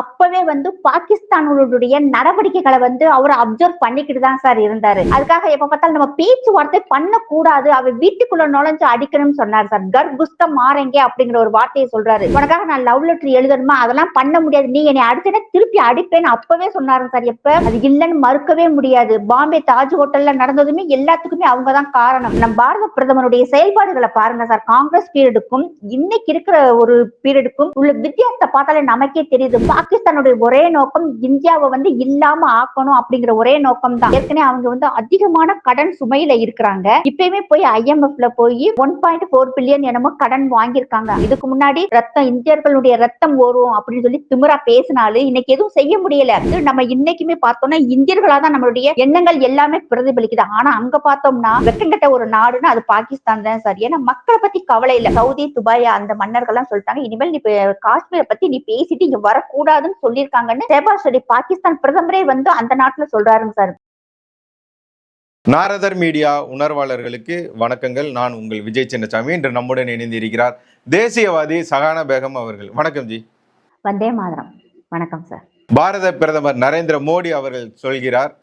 அப்பவே வந்து பாகிஸ்தானுடைய நடவடிக்கைகளை வந்து அவர் அப்சர்வ் பண்ணிக்கிட்டு தான் சார் இருந்தாரு. அதுக்காக எப்ப பார்த்தாலும் நம்ம பேச்சுவார்த்தை பண்ணக்கூடாது. அவர் வீட்டுக்குள்ள நுழைஞ்சு அடிக்கணும்னு சொன்னார் சார் கர் குஸ்த மாறங்க அப்படிங்கிற ஒரு வார்த்தையை சொல்றாரு. உனக்காக நான் லவ் லெட்டர் எழுதணுமா? அதெல்லாம் பண்ண முடியாது. நீ என்னை அடிச்சேன்னா திருப்பி அடிப்பேன்னு அப்பவே சொன்னாரு சார் எப்ப? அது இல்லைன்னு மறுக்கவே முடியாது. பாம்பே தாஜ் ஹோட்டல்ல நடந்ததுமே எல்லாத்துக்குமே அவங்க தான் காரணம். நம் பாரத பிரதமருடைய செயல்பாடுகளை பாருங்க சார் காங்கிரஸ் பீரியடுக்கும் இன்னைக்கு இருக்கிற ஒரு பீரியடுக்கும் உள்ள வித்தியாசத்தை பார்த்தாலே நமக்கே தெரியுது. பாகிஸ்தானுடைய ஒரே நோக்கம் இந்தியாவை வந்து இல்லாம ஆக்கணும் அப்படிங்கிற ஒரே நோக்கம் தான் ஏற்கனவே அவங்க வந்து அதிகமான கடன் சுமையில இருக்கிறாங்க. இப்பயுமே போய் ஐஎம்எஃப்ல போய் ஒன் பாயிண்ட் ஃபோர் பில்லியன் என்னமோ கடன் வாங்கியிருக்காங்க. இதுக்கு முன்னாடி ரத்தம் இந்தியர்களுடைய ரத்தம் ஓரும் அப்படின்னு சொல்லி திமிரா பேசினாலும் இன்னைக்கு எதுவும் செய்ய முடியல. நம்ம இன்னைக்குமே பார்த்தோம்னா இந்தியர்களா தான் நம்மளுடைய எண்ணங்கள் எல்லாமே பிரதிபலிக்குது. ஆனா அங்க பார்த்தோம்னா வெக்கங்கட்ட ஒரு நாடுன்னா அது பாகிஸ்தான் தான் சார். ஏன்னா மக்களை பத்தி கவலை இல்ல. சவுதி துபாய் அந்த மன்னர்கள்லாம் சொல்லிட்டாங்க. இனிமேல் நீ காஷ்மீரை பத்தி நீ பேசிட்டு இங்க வரக்கூடாது வரக்கூடாதுன்னு சொல்லியிருக்காங்கன்னு ஷெபாஸ் ஷெரீப் பாகிஸ்தான் பிரதமரே வந்து அந்த நாட்டுல சொல்றாருங்க சார். நாரதர் மீடியா உணர்வாளர்களுக்கு வணக்கங்கள். நான் உங்கள் விஜய் சின்னசாமி. இன்று நம்முடன் இணைந்திருக்கிறார் தேசியவாதி சகானா பேகம் அவர்கள். வணக்கம் ஜி. வந்தே மாதிரம். வணக்கம் சார். பாரத பிரதமர் நரேந்திர மோடி அவர்கள் சொல்கிறார்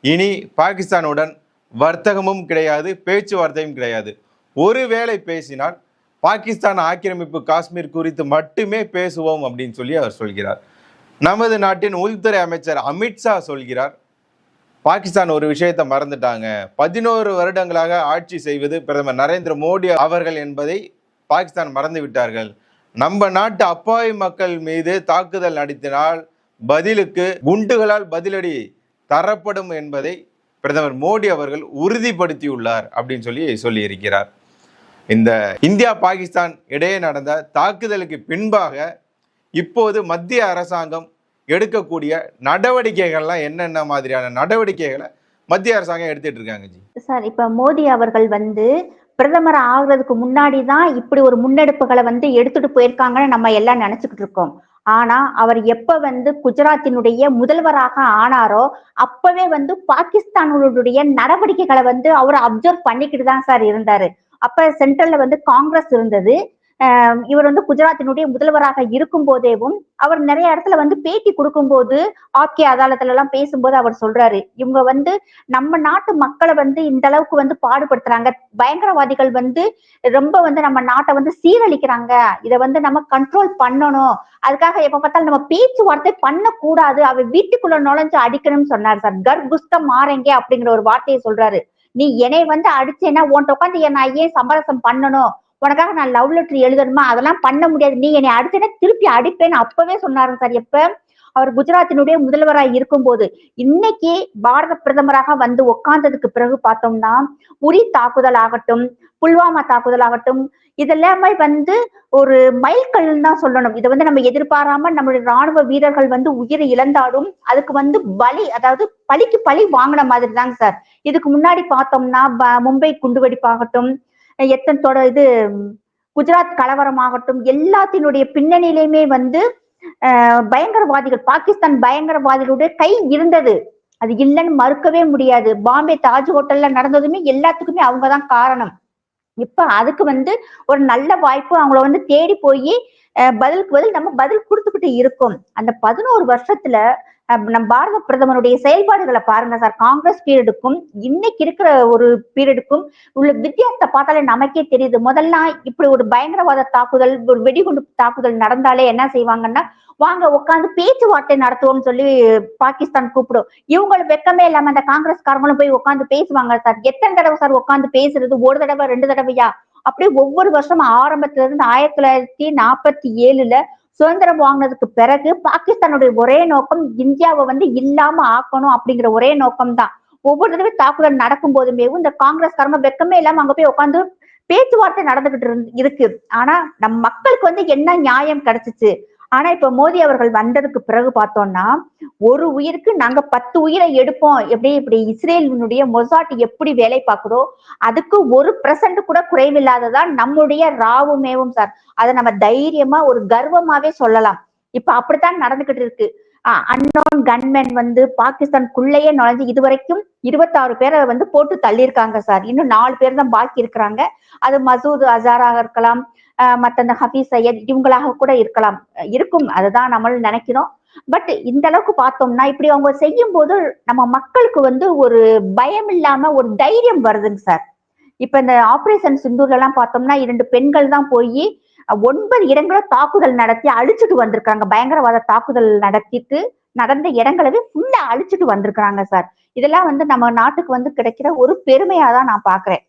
இனி பாகிஸ்தானுடன் வர்த்தகமும் கிடையாது பேச்சுவார்த்தையும் கிடையாது. ஒருவேளை பேசினால் பாகிஸ்தான் ஆக்கிரமிப்பு காஷ்மீர் குறித்து மட்டுமே பேசுவோம் அப்படின்னு சொல்லி அவர் சொல்கிறார். நமது நாட்டின் உள்துறை அமைச்சர் அமித்ஷா சொல்கிறார் பாகிஸ்தான் ஒரு விஷயத்தை மறந்துட்டாங்க. பதினோரு வருடங்களாக ஆட்சி செய்வது பிரதமர் நரேந்திர மோடி அவர்கள் என்பதை பாகிஸ்தான் மறந்து விட்டார்கள். நம்ம நாட்டு அப்பாவி மக்கள் மீது தாக்குதல் நடத்தினால் பதிலுக்கு குண்டுகளால் பதிலடி தரப்படும் என்பதை பிரதமர் மோடி அவர்கள் உறுதிப்படுத்தியுள்ளார் அப்படின்னு சொல்லி சொல்லியிருக்கிறார். இந்த இந்தியா பாகிஸ்தான் இடையே நடந்த தாக்குதலுக்கு பின்பாக இப்போது மத்திய அரசாங்கம் எடுக்கக்கூடிய நடவடிக்கைகள்லாம் என்னென்ன மாதிரியான நடவடிக்கைகளை மத்திய அரசாங்கம் எடுத்துட்டு இருக்காங்க ஜி? சார் இப்ப மோடி அவர்கள் வந்து பிரதமர் ஆகுறதுக்கு முன்னாடி தான் இப்படி ஒரு முன்னெடுப்புகளை வந்து எடுத்துட்டு போயிருக்காங்கன்னு நம்ம எல்லாம் நினைச்சுக்கிட்டு இருக்கோம். ஆனா அவர் எப்ப வந்து குஜராத்தினுடைய முதல்வராக ஆனாரோ அப்பவே வந்து பாகிஸ்தானுடைய நடவடிக்கைகளை வந்து அவர் அப்சர்வ் பண்ணிக்கிட்டு தான் சார் இருந்தாரு. அப்ப சென்ட்ரல்ல வந்து காங்கிரஸ் இருந்தது. இவர் வந்து குஜராத்தினுடைய முதல்வராக இருக்கும் போதேவும் அவர் நிறைய இடத்துல வந்து பேட்டி கொடுக்கும்போது ஆப்கே அதாலத்துல எல்லாம் பேசும்போது அவர் சொல்றாரு இவங்க வந்து நம்ம நாட்டு மக்களை வந்து இந்த அளவுக்கு வந்து பாடுபடுத்துறாங்க. பயங்கரவாதிகள் வந்து ரொம்ப வந்து நம்ம நாட்டை வந்து சீரழிக்கிறாங்க. இதை வந்து நம்ம கண்ட்ரோல் பண்ணணும். அதுக்காக எப்ப பார்த்தாலும் நம்ம பேச்சுவார்த்தை பண்ணக்கூடாது. அவர் வீட்டுக்குள்ள நுழைஞ்சு அடிக்கணும்னு சொன்னார் சார். கர் குஸ்த மாறங்க அப்படிங்கிற ஒரு வார்த்தையை சொல்றாரு. நீ என்னை வந்து அடிச்சேன்னா உன்ட்ட உட்காந்து நான் ஏன் சமரசம் பண்ணணும்? உனக்காக நான் லவ் லெட்டர் எழுதணுமா? அதெல்லாம் பண்ண முடியாது. நீ என்னை அடிச்சேன்னா திருப்பி அடிப்பேன்னு அப்பவே சொன்னாரு சார் எப்ப? அவர் குஜராத்தினுடைய முதல்வராக இருக்கும்போது இன்னைக்கு பாரத பிரதமராக வந்து உட்கார்ந்ததுக்கு பிறகு பார்த்தோம்னா உரி தாக்குதல் ஆகட்டும் புல்வாமா தாக்குதல் ஆகட்டும் இதெல்லாமே வந்து ஒரு மைல்கல் தான் சொல்லணும். இதை வந்து நம்ம எதிர்பாராம நம்மளுடைய ராணுவ வீரர்கள் வந்து உயிரை இழந்தாலும் அதுக்கு வந்து பலி அதாவது பலிக்கு பலி வாங்கின மாதிரி தாங்க சார். இதுக்கு முன்னாடி பார்த்தோம்னா ப- மும்பை குண்டுவெடிப்பாகட்டும் எத்தனை தொட இது குஜராத் கலவரமாகட்டும் எல்லாத்தினுடைய பின்னணியிலையுமே வந்து பயங்கரவாதிகள் பாகிஸ்தான் பயங்கரவாதிகளுடைய கை இருந்தது. அது இல்லைன்னு மறுக்கவே முடியாது. பாம்பே தாஜ் ஹோட்டல்ல நடந்ததுமே எல்லாத்துக்குமே அவங்கதான் காரணம். இப்ப அதுக்கு வந்து ஒரு நல்ல வாய்ப்பு அவங்கள வந்து தேடி போய் பதிலுக்கு பதில் நம்ம பதில் கொடுத்துக்கிட்டு இருக்கோம். அந்த பதினோரு வருஷத்துல நம் பாரத பிரதமருடைய செயல்பாடுகளை பாருங்க சார். காங்கிரஸ் பீரியடுக்கும் இன்னைக்கு இருக்கிற ஒரு பீரியடுக்கும் உள்ள வித்தியாசத்தை பார்த்தாலே நமக்கே தெரியுது. முதல்ல இப்படி ஒரு பயங்கரவாத தாக்குதல் ஒரு வெடிகுண்டு தாக்குதல் நடந்தாலே என்ன செய்வாங்கன்னா வாங்க உட்காந்து பேச்சுவார்த்தை நடத்துவோம்னு சொல்லி பாகிஸ்தான் கூப்பிடும். இவங்களுக்கு வெக்கமே இல்லாம அந்த காங்கிரஸ்காரங்களும் போய் உட்காந்து பேசுவாங்க சார். எத்தனை தடவை சார் உட்காந்து பேசுறது? ஒரு தடவை ரெண்டு தடவையா? அப்படியே ஒவ்வொரு வருஷமும் ஆரம்பத்துல இருந்து ஆயிரத்தி தொள்ளாயிரத்தி நாற்பத்தி ஏழுல சுதந்திரம் வாங்கினதுக்கு பிறகு பாகிஸ்தானுடைய ஒரே நோக்கம் இந்தியாவை வந்து இல்லாம ஆக்கணும் அப்படிங்கிற ஒரே நோக்கம் தான் ஒவ்வொரு தடவை தாக்குதல் நடக்கும் போதுமே இந்த காங்கிரஸ் காங்கிரஸ்காரங்க வெக்கமே இல்லாம அங்க போய் உட்காந்து பேச்சுவார்த்தை நடந்துகிட்டு இருந்து இருக்கு. ஆனா நம் மக்களுக்கு வந்து என்ன நியாயம் கிடைச்சிச்சு? ஆனா இப்ப மோடி அவர்கள் வந்ததுக்கு பிறகு பார்த்தோம்னா ஒரு உயிருக்கு நாங்க பத்து உயிரை எடுப்போம். எப்படி? இப்படி இஸ்ரேலினுடைய மொசாட் எப்படி வேலை பார்க்குதோ அதுக்கு ஒரு பிரசன்ட் கூட குறைவில்லாததான் நம்முடைய ராவுமேவும் சார் அதை நம்ம தைரியமா ஒரு கர்வமாவே சொல்லலாம். இப்ப அப்படித்தான் நடந்துகிட்டு இருக்கு. அன்னோன் கன்மேன் வந்து பாகிஸ்தானுக்குள்ளேயே நுழைஞ்சு இதுவரைக்கும் இருபத்தாறு பேரை வந்து போட்டு தள்ளியிருக்காங்க சார் இன்னும் நாலு பேர் தான் பாக்கி இருக்கிறாங்க. அது மசூத் அசாராக இருக்கலாம். மற்ற இந்த ஹபீஸ் சையத் இவங்களாக கூட இருக்கலாம். இருக்கும். அதுதான் நம்ம நினைக்கிறோம். பட் இந்த அளவுக்கு பார்த்தோம்னா இப்படி அவங்க செய்யும் போது நம்ம மக்களுக்கு வந்து ஒரு பயம் இல்லாம ஒரு தைரியம் வருதுங்க சார். இப்ப இந்த ஆபரேஷன் சிந்தூர்ல எல்லாம் பார்த்தோம்னா இரண்டு பெண்கள் தான் போய் ஒன்பது இடங்களை தாக்குதல் நடத்தி அழிச்சிட்டு வந்திருக்காங்க. பயங்கரவாத தாக்குதல் நடத்திட்டு நடந்த இடங்களவே ஃபுல்லா அழிச்சிட்டு வந்திருக்கிறாங்க சார். இதெல்லாம் வந்து நம்ம நாட்டுக்கு வந்து கிடைக்கிற ஒரு பெருமையா தான் நான் பாக்குறேன்.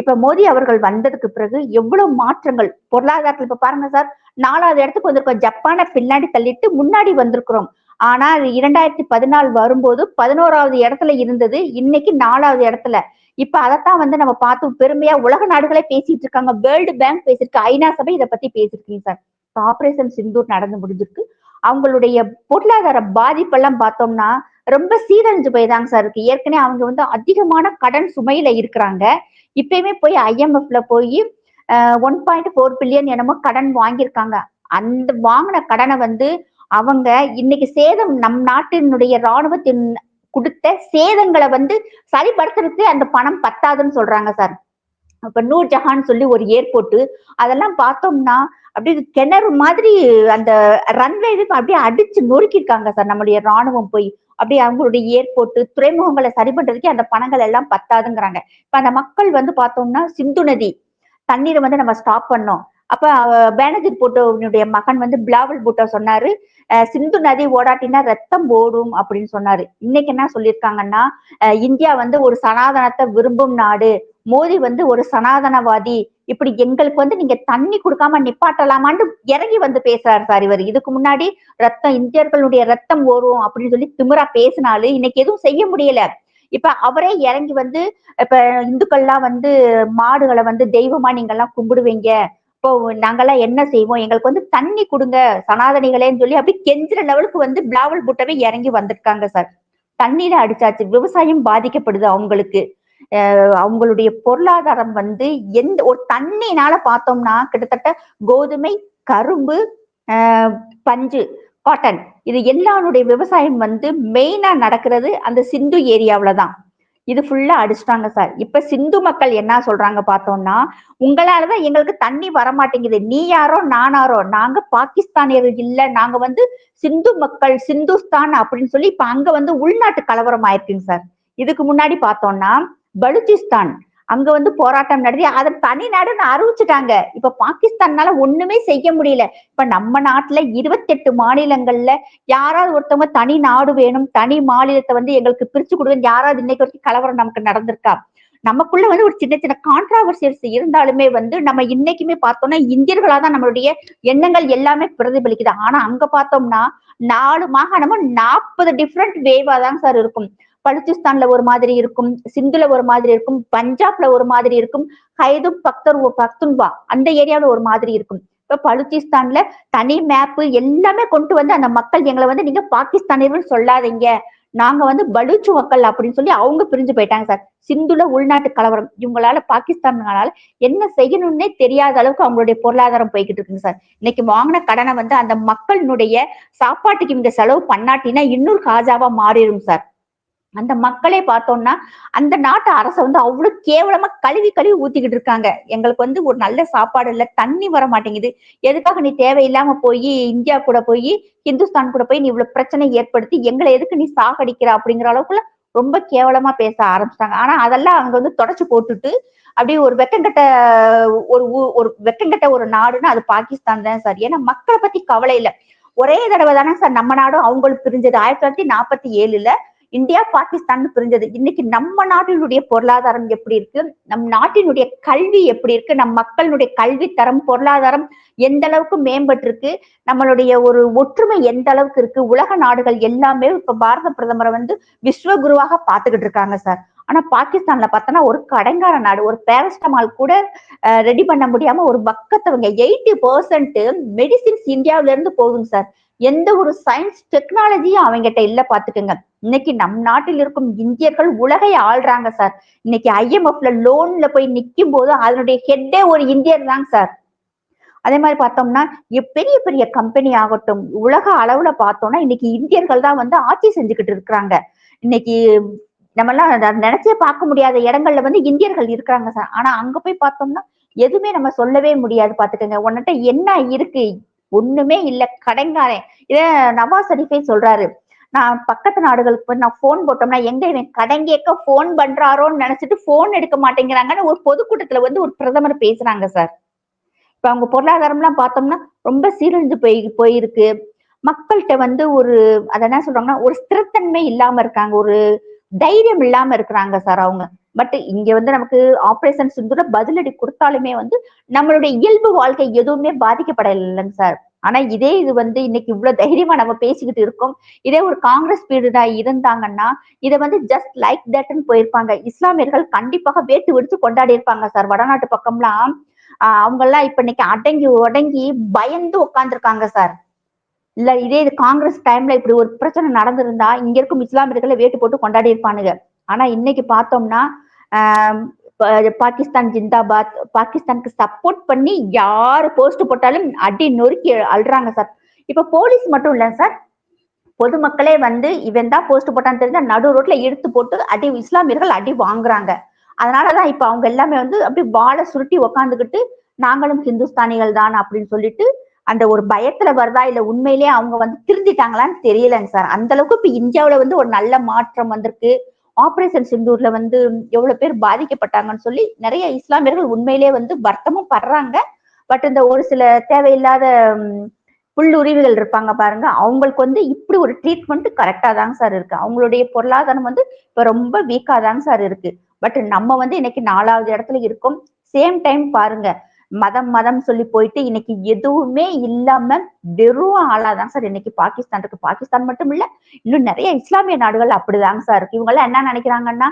இப்ப மோடி அவர்கள் வந்ததுக்கு பிறகு எவ்வளவு மாற்றங்கள்? பொருளாதாரத்துல இப்ப பாருங்க சார் நாலாவது இடத்துக்கு வந்திருக்கோம். ஜப்பானை பின்னாடி தள்ளிட்டு முன்னாடி வந்திருக்கிறோம். ஆனா இரண்டாயிரத்தி பதினாலு வரும்போது பதினோராவது இடத்துல இருந்தது. இன்னைக்கு நாலாவது இடத்துல. இப்ப அதைத்தான் வந்து நம்ம பார்த்து பெருமையா உலக நாடுகளே பேசிட்டு இருக்காங்க. வேர்ல்டு பேங்க் பேசியிருக்கு. ஐநா சபை இதை பத்தி பேசிருக்கீங்க சார். ஆபரேஷன் சிந்தூர் நடந்து முடிஞ்சிருக்கு. அவங்களுடைய பொருளாதார பாதிப்பெல்லாம் பார்த்தோம்னா ரொம்ப சீரழிஞ்சு போய்தாங்க சார் இருக்கு. ஏற்கனவே அவங்க வந்து அதிகமான கடன் சுமையில இருக்கிறாங்க. இப்பயுமே போய் ஐஎம்எஃப்ல போய் ஒன் பாயிண்ட் ஃபோர் பில்லியன் என்னமோ கடன் வாங்கியிருக்காங்க. அந்த வாங்கின கடனை வந்து அவங்க இன்னைக்கு சேதம் நம் நாட்டினுடைய ராணுவத்தின் கொடுத்த சேதங்களை வந்து சரிப்படுத்துறதுக்கு அந்த பணம் பத்தாதுன்னு சொல்றாங்க சார் இப்ப நூர் ஜஹான் சொல்லி ஒரு ஏர்போர்ட் அதெல்லாம் பார்த்தோம்னா அப்படியே கிணறு மாதிரி அந்த ரன்வே அப்படியே அடிச்சு நொறுக்கிருக்காங்க சார் நம்மளுடைய ராணுவம் போய். அப்படி அவங்களுடைய ஏர்போர்ட் துறைமுகங்களை சரி பண்றதுக்கே அந்த பணங்கள் எல்லாம் பத்தாதுங்கிறாங்க. இப்ப அந்த மக்கள் வந்து பார்த்தோம்னா சிந்து நதி தண்ணீரை வந்து நம்ம ஸ்டாப் பண்ணோம். அப்ப பேனர்ஜி போட்டோனுடைய மகன் வந்து பிளாவல் பூட்டோ சொன்னாரு. அஹ், சிந்து நதி ஓடாட்டினா ரத்தம் ஓடும் அப்படின்னு சொன்னாரு. இன்னைக்கு என்ன சொல்லியிருக்காங்கன்னா இந்தியா வந்து ஒரு சனாதனத்தை விரும்பும் நாடு. மோடி வந்து ஒரு சனாதனவாதி. இப்படி எங்களுக்கு வந்து நீங்க தண்ணி கொடுக்காம நிப்பாட்டலாமான்னு இறங்கி வந்து பேசுறாரு சார் இவர். இதுக்கு முன்னாடி ரத்தம் இந்தியர்களுடைய ரத்தம் ஓரும் அப்படின்னு சொல்லி திமிரா பேசினாலும் இன்னைக்கு எதுவும் செய்ய முடியல. இப்ப அவரே இறங்கி வந்து இப்ப இந்துக்கள்லாம் வந்து மாடுகளை வந்து தெய்வமா நீங்க எல்லாம் கும்பிடுவீங்க. இப்போ நாங்கெல்லாம் என்ன செய்வோம்? எங்களுக்கு வந்து தண்ணி கொடுங்க சனாதனிகளேன்னு சொல்லி அப்படி கெஞ்சுற லெவலுக்கு வந்து பிளாவல் புட்டவே இறங்கி வந்திருக்காங்க சார். தண்ணீரை அடிச்சாச்சு. விவசாயம் பாதிக்கப்படுது அவங்களுக்கு. அவங்களுடைய பொருளாதாரம் வந்து எந்த ஒரு தண்ணினால பார்த்தோம்னா கிட்டத்தட்ட கோதுமை கரும்பு ஆஹ் பஞ்சு காட்டன். இது எல்லாருடைய விவசாயம் வந்து மெயினா நடக்கிறது அந்த சிந்து ஏரியாவில தான். இது ஃபுல்லா அடிச்சிட்டாங்க சார் இப்ப சிந்து மக்கள் என்ன சொல்றாங்க பார்த்தோம்னா உங்களாலதான் எங்களுக்கு தண்ணி வர மாட்டேங்குது நீ யாரோ நானாரோ நாங்க பாகிஸ்தானியர்கள் இல்ல. நாங்க வந்து சிந்து மக்கள் சிந்துஸ்தான் அப்படின்னு சொல்லி இப்ப அங்க வந்து உள்நாட்டு கலவரம் ஆயிருக்குங்க சார் இதுக்கு முன்னாடி பார்த்தோம்னா பலுச்சிஸ்தான். அங்க வந்து போராட்டம் நடத்தி அதை தனி நாடுன்னு அறிவிச்சுட்டாங்க. இப்ப பாகிஸ்தான்னால ஒண்ணுமே செய்ய முடியல. இப்ப நம்ம நாட்டுல இருபத்தெட்டு மாநிலங்கள்ல யாராவது ஒருத்தவங்க தனி நாடு வேணும் தனி மாநிலத்தை வந்து எங்களுக்கு பிரிச்சு கொடுங்க யாராவது இன்னைக்கு வரைக்கும் கலவரம் நமக்கு நடந்திருக்கா? நமக்குள்ள வந்து ஒரு சின்ன சின்ன கான்ட்ராவர்சியல்ஸ் இருந்தாலுமே வந்து நம்ம இன்னைக்குமே பார்த்தோம்னா இந்தியர்களா தான் நம்மளுடைய எண்ணங்கள் எல்லாமே பிரதிபலிக்குது. ஆனா அங்க பார்த்தோம்னா நாலு மாகாணமும் நாற்பது டிஃப்ரெண்ட் வேவா தான் சார் இருக்கும். பலுச்சிஸ்தான்ல ஒரு மாதிரி இருக்கும் சிந்துல ஒரு மாதிரி இருக்கும் பஞ்சாப்ல ஒரு மாதிரி இருக்கும் ஹைதும் பக்தர் பக்துன்வா அந்த ஏரியாவில ஒரு மாதிரி இருக்கும். இப்ப பலுச்சிஸ்தான்ல தனி மேப்பு எல்லாமே கொண்டு வந்து அந்த மக்கள் எங்களை வந்து நீங்க பாகிஸ்தானியர்கள் சொல்லாதீங்க. நாங்க வந்து பலூச்சு மக்கள் அப்படின்னு சொல்லி அவங்க பிரிஞ்சு போயிட்டாங்க சார். சிந்துல உள்நாட்டு கலவரம் இவங்களால பாகிஸ்தானால என்ன செய்யணும்னே தெரியாத அளவுக்கு அவங்களுடைய பொருளாதாரம் போய்கிட்டு இருக்குங்க சார். இன்னைக்கு வாங்கின கடனை வந்து அந்த மக்களினுடைய சாப்பாட்டுக்கு இவங்க செலவு பண்ணாட்டினா இன்னொரு காஜாவா மாறிடும் சார். அந்த மக்களே பார்த்தோம்னா அந்த நாட்டு அரசை வந்து அவ்வளவு கேவலமா கழுவி கழுவி ஊத்திக்கிட்டு இருக்காங்க. எங்களுக்கு வந்து ஒரு நல்ல சாப்பாடு இல்ல தண்ணி வர மாட்டேங்குது. எதுக்காக நீ தேவையில்லாம போய் இந்தியா கூட போய் ஹிந்துஸ்தான் கூட போய் நீ இவ்வளவு பிரச்சனை ஏற்படுத்தி எங்களை எதுக்கு நீ சாகடிக்கிற அப்படிங்கிற அளவுக்குள்ள ரொம்ப கேவலமா பேச ஆரம்பிச்சிட்டாங்க. ஆனா அதெல்லாம் அங்க வந்து தொடச்சு போட்டுட்டு அப்படியே ஒரு வெக்கங்கட்ட ஒரு ஊ- ஒரு வெக்கங்கட்ட ஒரு நாடுன்னா அது பாகிஸ்தான் தான் சார். ஏன்னா மக்களை பத்தி கவலை இல்லை. ஒரே தடவை தானே சார் நம்ம நாடும் அவங்களுக்கு பிரிஞ்சது. ஆயிரத்தி தொள்ளாயிரத்தி நாற்பத்தி ஏழுல இந்தியா பாகிஸ்தான் பிரிஞ்சது. இன்னைக்கு நம்ம நாட்டினுடைய பொருளாதாரம் எப்படி இருக்கு? நம் நாட்டினுடைய கல்வி எப்படி இருக்கு? நம் மக்களுடைய கல்வி தரம் பொருளாதாரம் எந்த அளவுக்கு மேம்பட்டிருக்கு? நம்மளுடைய ஒரு ஒற்றுமை எந்த அளவுக்கு இருக்கு? உலக நாடுகள் எல்லாமே இப்ப பாரத பிரதமரை வந்து விஸ்வகுருவாக பாத்துக்கிட்டு இருக்காங்க சார். ஆனா பாகிஸ்தான்ல பார்த்தோன்னா ஒரு கடைங்கார நாடு ஒரு பேரஸ்டமால் கூட ரெடி பண்ண முடியாம ஒரு பக்கத்தவங்க எயிட்டி பர்சன்ட் மெடிசின்ஸ் இந்தியாவில இருந்து போகுதுங்க சார். எந்த ஒரு சயின்ஸ் டெக்னாலஜியும் அவங்ககிட்ட இல்ல பாத்துக்கோங்க. இன்னைக்கு நம் நாட்டில் இருக்கும் இந்தியர்கள் உலகை ஆள்றாங்க சார் இன்னைக்கு ஐஎம்எஃப்ல லோன்ல போய் நிற்கும் போது அதனுடைய ஹெட்டே ஒரு இந்தியர் தாங்க சார் அதே மாதிரி பார்த்தோம்னா பெரிய பெரிய கம்பெனி ஆகட்டும் உலக அளவுல பார்த்தோம்னா இன்னைக்கு இந்தியர்கள் தான் வந்து ஆட்சி செஞ்சுக்கிட்டு இருக்கிறாங்க. இன்னைக்கு நம்ம எல்லாம் நினைச்சே பார்க்க முடியாத இடங்கள்ல வந்து இந்தியர்கள் இருக்கிறாங்க சார் ஆனா அங்க போய் பார்த்தோம்னா எதுவுமே நம்ம சொல்லவே முடியாது பாத்துக்கோங்க. உன்னிட்ட என்ன இருக்கு? ஒண்ணுமே இல்ல கடைங்காரன் இத நவாஸ் ஷரீஃபே சொல்றாரு. நான் பக்கத்து நாடுகளுக்கு போய் நான் போன் போட்டோம்னா எங்க இவன் கடன் கேட்க போன் பண்றாரோன்னு நினைச்சிட்டு போன் எடுக்க மாட்டேங்கிறாங்கன்னு ஒரு பொதுக்கூட்டத்துல வந்து ஒரு பிரதமர் பேசுறாங்க சார். இப்ப அவங்க பொருளாதாரம் எல்லாம் பார்த்தோம்னா ரொம்ப சீரழிஞ்சு போய் போயிருக்கு. மக்கள்கிட்ட வந்து ஒரு அத என்ன சொல்றாங்கன்னா ஒரு ஸ்திரத்தன்மை இல்லாம இருக்காங்க ஒரு தைரியம் இல்லாம இருக்கிறாங்க சார் அவங்க. பட் இங்க வந்து நமக்கு ஆபரேஷன் சிந்துல பதிலடி கொடுத்தாலுமே வந்து நம்மளுடைய இயல்பு வாழ்க்கை எதுவுமே பாதிக்கப்படலைங்க சார் ஆனா இதே இது வந்து இன்னைக்கு இவ்வளவு தைரியமா நம்ம பேசிக்கிட்டு இருக்கோம். இதே ஒரு காங்கிரஸ் பீரியடா இருந்தாங்கன்னா இதை வந்து ஜஸ்ட் லைக் தட்னு போயிருப்பாங்க. இஸ்லாமியர்கள் கண்டிப்பாக வேட்டு விடுத்து கொண்டாடி இருப்பாங்க சார் வடநாட்டு பக்கம்லாம் அவங்க எல்லாம் இப்ப இன்னைக்கு அடங்கி உடங்கி பயந்து உட்காந்துருக்காங்க சார் இல்ல இதே இது காங்கிரஸ் டைம்ல இப்படி ஒரு பிரச்சனை நடந்திருந்தா இங்க இருக்கும் இஸ்லாமியர்களை வேட்டு போட்டு கொண்டாடி இருப்பானுங்க. ஆனா இன்னைக்கு பார்த்தோம்னா பாகிஸ்தான் ஜிந்தாபாத் பாகிஸ்தானுக்கு சப்போர்ட் பண்ணி யார் போஸ்ட் போட்டாலும் அடி நொறுக்கி அழுறாங்க சார் இப்ப போலீஸ் மட்டும் இல்ல சார் பொதுமக்களே வந்து இவன் தான் போஸ்ட் போட்டான்னு தெரிஞ்சா நடு ரோட்ல எடுத்து போட்டு அடி இஸ்லாமியர்கள் அடி வாங்குறாங்க. அதனாலதான் இப்ப அவங்க எல்லாமே வந்து அப்படி வாழை சுருட்டி உக்காந்துக்கிட்டு நாங்களும் ஹிந்துஸ்தானிகள் தான் அப்படின்னு சொல்லிட்டு அந்த ஒரு பயத்துல வருதா இல்ல உண்மையிலேயே அவங்க வந்து திருந்திட்டாங்களான்னு தெரியலங்க சார் அந்த அளவுக்கு இப்ப இந்தியாவில வந்து ஒரு நல்ல மாற்றம் வந்திருக்கு. ஆபரேஷன் சிந்தூர்ல வந்து எவ்வளவு பேர் பாதிக்கப்பட்டாங்கன்னு சொல்லி நிறைய இஸ்லாமியர்கள் உண்மையிலேயே வந்து வருத்தமும் படுறாங்க. பட் இந்த ஒரு சில தேவையில்லாத ம், இருப்பாங்க பாருங்க. அவங்களுக்கு வந்து இப்படி ஒரு ட்ரீட்மெண்ட் கரெக்டா தாங்க சார் இருக்கு. அவங்களுடைய பொருளாதாரம் வந்து இப்ப ரொம்ப வீக்கா தாங்க சார் இருக்கு. பட் நம்ம வந்து இன்னைக்கு நாலாவது இடத்துல இருக்கோம். சேம் டைம் பாருங்க. மதம் மதம் சொல்லி போயிட்டு இன்னைக்கு எதுவுமே இல்லாம வெறும் ஆளாதான் சார் இன்னைக்கு பாகிஸ்தான் இருக்கு. பாகிஸ்தான் மட்டும் இல்ல இன்னும் நிறைய இஸ்லாமிய நாடுகள் அப்படிதாங்க சார் இருக்கு. இவங்க எல்லாம் என்ன நினைக்கிறாங்கன்னா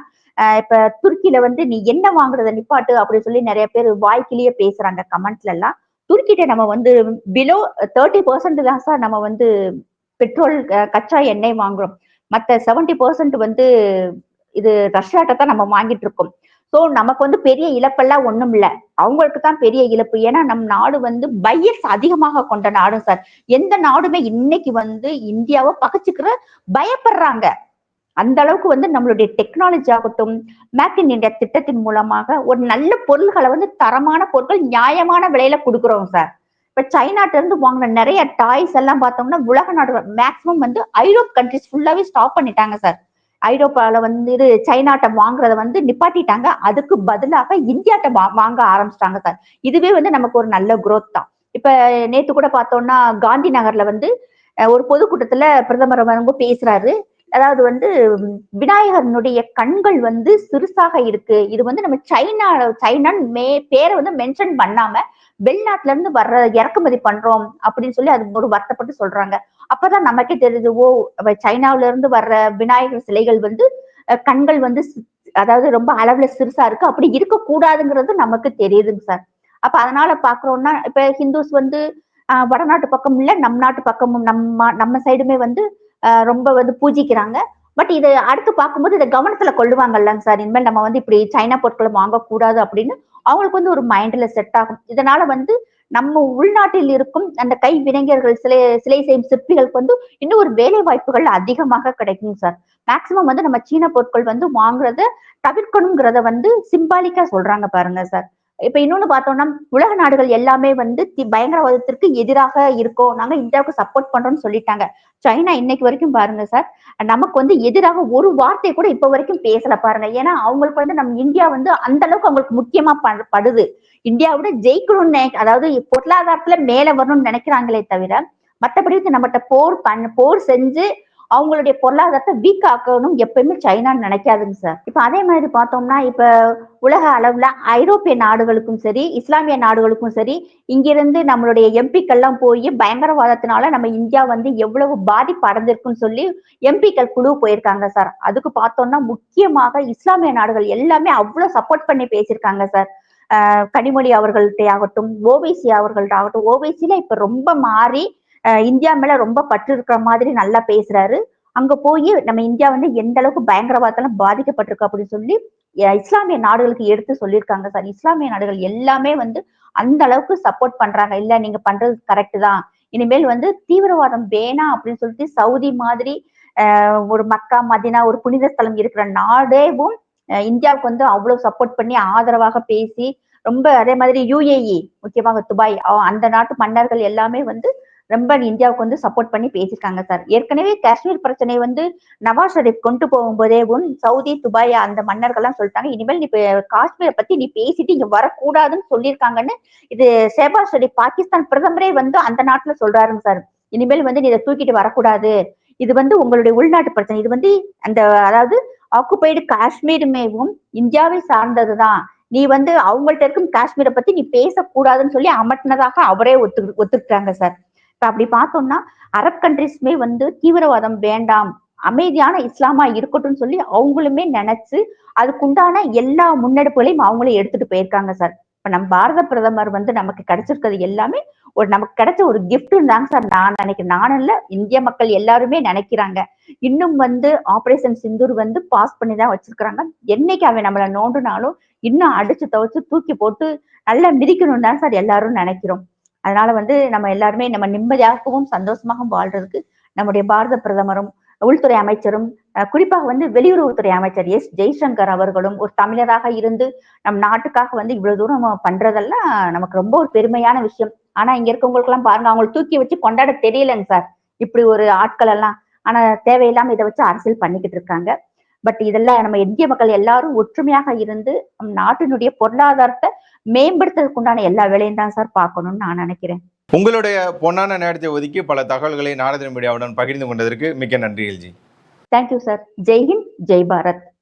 இப்ப துருக்கியில வந்து நீ என்ன வாங்குறத நிப்பாட்டு அப்படின்னு சொல்லி நிறைய பேர் வாய்க்கிலேயே பேசுறாங்க கமெண்ட்ல எல்லாம். துருக்கிட்ட நம்ம வந்து பிலோ தேர்ட்டி பர்சன்ட் தான் சார் நம்ம வந்து பெட்ரோல் அஹ், கச்சா எண்ணெய் வாங்குறோம். மத்த செவன்டி பர்சன்ட் வந்து இது ரஷ்யாட்ட தான் நம்ம வாங்கிட்டு இருக்கோம். ஸோ நமக்கு வந்து பெரிய இழப்பெல்லாம் ஒண்ணும் இல்லை. அவங்களுக்கு தான் பெரிய இழப்பு. ஏன்னா நம் நாடு வந்து பையர்ஸ் அதிகமாக கொண்ட நாடும் சார் எந்த நாடுமே இன்னைக்கு வந்து இந்தியாவை பகச்சுக்கிற பயப்படுறாங்க. அந்த அளவுக்கு வந்து நம்மளுடைய டெக்னாலஜி ஆகட்டும் மேக் இன் இந்தியா திட்டத்தின் மூலமாக ஒரு நல்ல பொருள்களை வந்து தரமான பொருட்கள் நியாயமான விலையில கொடுக்குறோம் சார் இப்ப சைனாட்ட இருந்து வாங்கின நிறைய டாய்ஸ் எல்லாம் பார்த்தோம்னா உலக நாடுகள் மேக்சிமம் வந்து ஐரோப் கண்ட்ரிஸ் ஃபுல்லாவே ஸ்டாப் பண்ணிட்டாங்க சார் ஐரோப்பாவில் வந்து இது சைனாட்ட வாங்குறத வந்து நிப்பாட்டிட்டாங்க. அதுக்கு பதிலாக இந்தியாட்ட வா- வாங்க ஆரம்பிச்சிட்டாங்க சார். இதுவே வந்து நமக்கு ஒரு நல்ல குரோத் தான். இப்ப நேத்து கூட பார்த்தோம்னா காந்தி நகர்ல வந்து ஒரு பொதுக்கூட்டத்துல பிரதமர் வந்து பேசுறாரு. அதாவது வந்து உம், விநாயகரனுடைய கண்கள் வந்து சிறுசாக இருக்கு. இது வந்து நம்ம சைனா சைனான்னு மே பேரை வந்து மென்ஷன் பண்ணாம வெளிநாட்டுல இருந்து வர்ற இறக்குமதி பண்றோம் அப்படின்னு சொல்லி அது ஒரு வருத்தப்பட்டு சொல்றாங்க. அப்பதான் நமக்கே தெரியுது ஓ அவ இருந்து வர்ற விநாயகர் சிலைகள் வந்து கண்கள் வந்து அதாவது ரொம்ப அளவுல சிறுசா இருக்கு. அப்படி இருக்க கூடாதுங்கிறது நமக்கு தெரியுதுங்க சார். அப்ப அதனால பாக்குறோம்னா இப்ப ஹிந்துஸ் வந்து ஆஹ், வடநாட்டு பக்கம் இல்ல நம் நாட்டு பக்கமும் நம்ம நம்ம சைடுமே வந்து ஆஹ், ரொம்ப வந்து பூஜிக்கிறாங்க. பட் இது அடுத்து பார்க்கும்போது இதை கவனத்துல கொள்ளுவாங்கல்லங்க சார். இனிமேல் நம்ம வந்து இப்படி சைனா பொருட்களை வாங்கக்கூடாது அப்படின்னு அவங்களுக்கு வந்து ஒரு மைண்ட்ல செட் ஆகும். இதனால வந்து நம்ம உள்நாட்டில் இருக்கும் அந்த கைவினைஞர்கள் சிலை சிலை செய்யும் சிற்பிகளுக்கு வந்து இன்னும் ஒரு வேலை வாய்ப்புகள் அதிகமாக கிடைக்கும் சார் மேக்சிமம் வந்து நம்ம சீன பொருட்கள் வந்து வாங்குறத தவிர்க்கணுங்கிறத வந்து சிம்பாலிக்கா சொல்றாங்க பாருங்க சார் இப்ப இன்னொன்னு பார்த்தோம்னா உலக நாடுகள் எல்லாமே வந்து பயங்கரவாதத்திற்கு எதிராக இருக்கோம். நாங்க இந்தியாவுக்கு சப்போர்ட் பண்றோம்னு சொல்லிட்டாங்க. சைனா இன்னைக்கு வரைக்கும் பாருங்க சார் நமக்கு வந்து எதிராக ஒரு வார்த்தை கூட இப்ப வரைக்கும் பேசல பாருங்க. ஏன்னா அவங்களுக்கு வந்து நம்ம இந்தியா வந்து அந்த அளவுக்கு அவங்களுக்கு முக்கியமா படுது. இந்தியாவோட ஜெயிக்கணும்னு நினை- அதாவது பொருளாதாரத்துல மேல வரணும்னு நினைக்கிறாங்களே தவிர மற்றபடி நம்மகிட்ட போர் பண்ண போர் செஞ்சு அவங்களுடைய பொருளாதாரத்தை வீக் ஆக்கணும் எப்பயுமே சைனா நினைக்காதுங்க சார் இப்ப அதே மாதிரி பார்த்தோம்னா இப்ப உலக அளவுல ஐரோப்பிய நாடுகளுக்கும் சரி இஸ்லாமிய நாடுகளுக்கும் சரி இங்கிருந்து நம்மளுடைய எம்பிக்கள்லாம் போய் பயங்கரவாதத்தினால நம்ம இந்தியா வந்து எவ்வளவு பாதிப்பு அடைஞ்சிருக்குன்னு சொல்லி எம்பிக்கள் குழு போயிருக்காங்க சார் அதுக்கு பார்த்தோம்னா முக்கியமாக இஸ்லாமிய நாடுகள் எல்லாமே அவ்வளவு சப்போர்ட் பண்ணி பேசியிருக்காங்க சார் கனிமொழி அவர்கள்ட்ட ஆகட்டும் ஓவைசி அவர்கள்ட்ட ஆகட்டும் ஓவைசில இப்ப ரொம்ப மாறி இந்தியா மேல ரொம்ப பற்று இருக்கிற மாதிரி நல்லா பேசுறாரு. அங்க போய் நம்ம இந்தியா வந்து எந்த அளவுக்கு பயங்கரவாதத்தால பாதிக்கப்பட்டிருக்கு அப்படின்னு சொல்லி இஸ்லாமிய நாடுகளுக்கு எடுத்து சொல்லியிருக்காங்க சார். இஸ்லாமிய நாடுகள் எல்லாமே வந்து அந்த அளவுக்கு சப்போர்ட் பண்றாங்க. இல்ல நீங்க பண்றது கரெக்ட் தான். இனிமேல் வந்து தீவிரவாதம் வேணாம் அப்படின்னு சொல்லிட்டு சவுதி மாதிரி ஆஹ் ஒரு மக்கா மதினா ஒரு புனித ஸ்தலம் இருக்கிற நாடேவும் அஹ் இந்தியாவுக்கு வந்து அவ்வளவு சப்போர்ட் பண்ணி ஆதரவாக பேசி ரொம்ப அதே மாதிரி யுஏஇ முக்கியமாக துபாய் அந்த நாட்டு மன்னர்கள் எல்லாமே வந்து ரொம்ப இந்தியாவுக்கு வந்து சப்போர்ட் பண்ணி பேசியிருக்காங்க சார் ஏற்கனவே காஷ்மீர் பிரச்சனை வந்து நவாஸ் ஷெரீப் கொண்டு போகும்போதே உன் சவுதி துபாய் அந்த மன்னர்கள்லாம் சொல்லிட்டாங்க இனிமேல் நீ காஷ்மீரை பத்தி நீ பேசிட்டு இங்க வரக்கூடாதுன்னு சொல்லியிருக்காங்கன்னு இது ஷெபாஸ் ஷெரீப் பாகிஸ்தான் பிரதமரே வந்து அந்த நாட்டுல சொல்றாருங்க சார் இனிமேல் வந்து நீ இதை தூக்கிட்டு வரக்கூடாது. இது வந்து உங்களுடைய உள்நாட்டு பிரச்சனை. இது வந்து அந்த அதாவது ஆக்குபைடு காஷ்மீருமேவும் இந்தியாவை சார்ந்ததுதான். நீ வந்து அவங்கள்ட்ட இருக்கும் காஷ்மீரை பத்தி நீ பேசக்கூடாதுன்னு சொல்லி அமட்டினதாக அவரே ஒத்து ஒத்துக்கிட்டாங்க சார் இப்ப அப்படி பார்த்தோம்னா அரப் கண்ட்ரிஸ்மே வந்து தீவிரவாதம் வேண்டாம் அமைதியான இஸ்லாமா இருக்கட்டும்னு சொல்லி அவங்களுமே நினைச்சு அதுக்குண்டான எல்லா முன்னெடுப்புகளையும் அவங்களே எடுத்துட்டு போயிருக்காங்க சார். இப்ப நம்ம பாரத பிரதமர் வந்து நமக்கு கிடைச்சிருக்கிறது எல்லாமே ஒரு நமக்கு கிடைச்ச ஒரு கிஃப்ட்னு தாங்க சார் நான் நினைக்கிறேன். நானும் இல்ல இந்திய மக்கள் எல்லாருமே நினைக்கிறாங்க. இன்னும் வந்து ஆபரேஷன் சிந்தூர் வந்து பாஸ் பண்ணி தான் வச்சிருக்கிறாங்க. என்னைக்கு அவன் நம்மளை நோண்டுனாலும் இன்னும் அடிச்சு துவைச்சு தூக்கி போட்டு நல்லா மிதிக்கணும் தான் சார் எல்லாரும் நினைக்கிறோம். அதனால வந்து நம்ம எல்லாருமே நம்ம நிம்மதியாகவும் சந்தோஷமாகவும் வாழ்றதுக்கு நம்முடைய பாரத பிரதமரும் உள்துறை அமைச்சரும் குறிப்பாக வந்து வெளியுறவுத்துறை அமைச்சர் எஸ் ஜெய்சங்கர் அவர்களும் ஒரு தமிழராக இருந்து நம் நாட்டுக்காக வந்து இவ்வளவு தூரம் பண்றதெல்லாம் நமக்கு ரொம்ப ஒரு பெருமையான விஷயம். ஆனா இங்க இருக்கவங்களுக்கு எல்லாம் பாருங்க அவங்களை தூக்கி வச்சு கொண்டாட தெரியலங்க சார். இப்படி ஒரு ஆட்கள் எல்லாம். ஆனா தேவையில்லாம இதை வச்சு அரசியல் பண்ணிக்கிட்டு இருக்காங்க. பட் இதெல்லாம் நம்ம இந்திய மக்கள் எல்லாரும் ஒற்றுமையாக இருந்து நம் நாட்டினுடைய பொருளாதாரத்தை மேம்படுத்துறதுக்கு உண்டான எல்லா வேலையும் தான் சார் பார்க்கணும்னு நான் நினைக்கிறேன். உங்களுடைய பொன்னான நேரத்தை ஒதுக்கி பல தகவல்களை நாரத மீடியாவுடன் பகிர்ந்து கொண்டதற்கு மிக்க நன்றி LG. Thank you sir Jai Hind Jai Bharat.